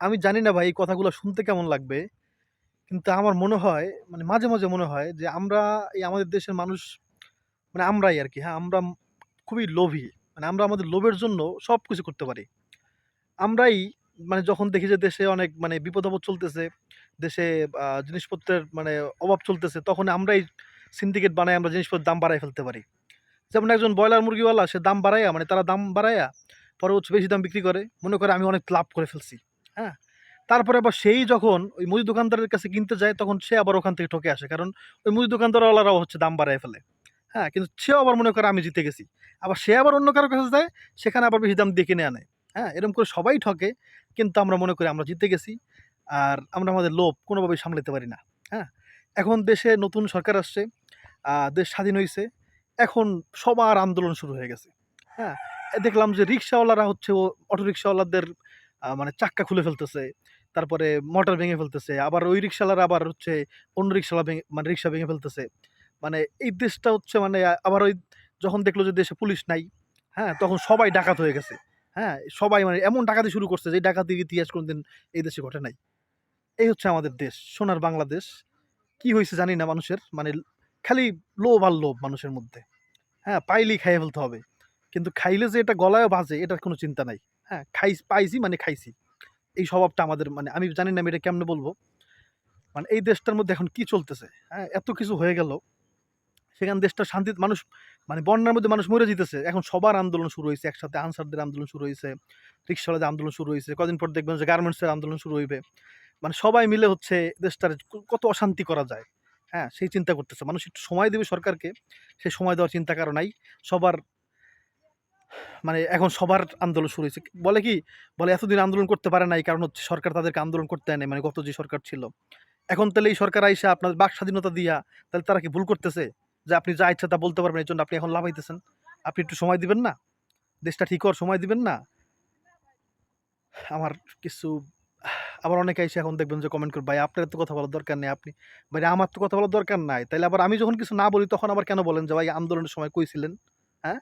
আমি জানি না ভাই এই কথাগুলো শুনতে কেমন লাগবে। কিন্তু আমার মনে হয় মানে মাঝে, মাঝে মনে হয় যে আমরা এই আমাদের দেশের মানুষ মানে আমরাই আর কি হ্যাঁ, আমরা খুবই লোভী। মানে আমরা আমাদের লোভের জন্য সব কিছু করতে পারি। আমরাই মানে যখন দেখি যে দেশে অনেক মানে বিপদ-আপদ চলতেছে, দেশে জিনিসপত্রের মানে অভাব চলতেছে, তখন আমরাই সিন্ডিকেট বানায় আমরা জিনিসপত্রের দাম বাড়ায় ফেলতে পারি। যেমন একজন ব্রয়লার মুরগিওয়ালা সে দাম বাড়াইয়া মানে তারা দাম বাড়াইয়া পরে হচ্ছে বেশি দাম বিক্রি করে। মনে করে আমি অনেক লাভ করে ফেলছি। হ্যাঁ? তারপরে আবার সেই যখন ওই মুদি দোকানদারের কাছে কিনতে যায় তখন সে আবার ওখান থেকে ঠকে আসে। কারণ ওই মুদি দোকানদারওয়ালারাও হচ্ছে দাম বাড়ায় ফেলে। হ্যাঁ? কিন্তু সেও আবার মনে করে আমি জিতে গেছি। আবার সে আবার অন্য কারোর কাছে যায়, সেখানে আবার বেশি দাম দিয়ে কিনে আনে। হ্যাঁ? এরকম করে সবাই ঠকে। কিন্তু আমরা মনে করি আমরা জিতে গেছি। আর আমরা আমাদের লোভ কোনোভাবেই সামলাতে পারি না। হ্যাঁ? এখন দেশে নতুন সরকার আসছে। দেশ স্বাধীন হয়েছে এখন সবার আন্দোলন শুরু হয়ে গেছে। হ্যাঁ? দেখলাম যে রিক্সাওয়ালারা হচ্ছে ও অটোরিক্শাওয়ালাদের আ মানে চাক্কা খুলে ফেলতেছে। তারপরে মোটর ভেঙে ফেলতেছে। আবার ওই রিক্শাওয়ালারা আবার হচ্ছে অন্য রিক্শাওয়ালা ভেঙে মানে রিক্সা ভেঙে ফেলতেছে। মানে এই দেশটা হচ্ছে মানে আবার ওই যখন দেখল যে দেশে পুলিশ নাই, হ্যাঁ? তখন সবাই ডাকাত হয়ে গেছে। হ্যাঁ? সবাই মানে এমন ডাকাতি শুরু করছে যে ডাকাতির ইতিহাস কোনদিন এই দেশে ঘটে নাই। এই হচ্ছে আমাদের দেশ, সোনার বাংলাদেশ। কি হয়েছে জানি না মানুষের। মানে খালি লোভ আর লোভ মানুষের মধ্যে। হ্যাঁ? পাইলেই খাইয়া ফেলতে হবে। কিন্তু খাইলে যে এটা গলায়ও বাজে, এটার কোনো চিন্তা নাই। হ্যাঁ? খাই পাইছি মানে খাইছি। এই স্বভাবটা আমাদের মানে আমি জানি না আমি এটা কেমনে বলব। মানে এই দেশটার মধ্যে এখন কি চলতেছে? হ্যাঁ? এত কিছু হয়ে গেল। সেখানে দেশটা শান্তিতে মানুষ মানে বন্যার মধ্যে মানুষ মরে যাইতেছে। এখন সবার আন্দোলন শুরু হয়েছে, একসাথে আনসারদের আন্দোলন শুরু হয়েছে, রিক্শাওয়ালাদের আন্দোলন শুরু হয়েছে, কদিন পর দেখবেন যে গার্মেন্টসের আন্দোলন শুরু হইবে। মানে সবাই মিলে হচ্ছে দেশটার কত অশান্তি করা যায়। হ্যাঁ? সেই চিন্তা করতেছে। মানুষ একটু সময় দিবে সরকারকে। সেই সময় দেওয়ার চিন্তা কারও নাই। সবার মানে এখন সবার আন্দোলন শুরু হয়েছে বলে কি? বলে এতদিন আন্দোলন করতে পারে নাই কারণ হচ্ছে সরকার তাদেরকে আন্দোলন করতে দেয় মানে গত যে সরকার ছিল। এখন তাহলে এই সরকার আইসা আপনার বাক স্বাধীনতা দিয়া তাহলে তারা কি ভুল করতেছে? যে আপনি যা ইচ্ছা তা বলতে পারবেন এই জন্য আপনি এখন লাফাইতেছেন। আপনি একটু সময় দিবেন না? দেশটা ঠিক হওয়ার সময় দিবেন না? আমার কিছু আবার অনেকে আইসা এখন দেখবেন যে কমেন্ট করবে, "ভাই আপনার তো কথা বলার দরকার নেই। আপনি" ভাই আমার তো কথা বলার দরকার নাই। তাহলে আবার আমি যখন কিছু না বলি তখন আবার কেন বলেন যে, "ভাই আন্দোলনের সময় কইছিলেন হ্যাঁ?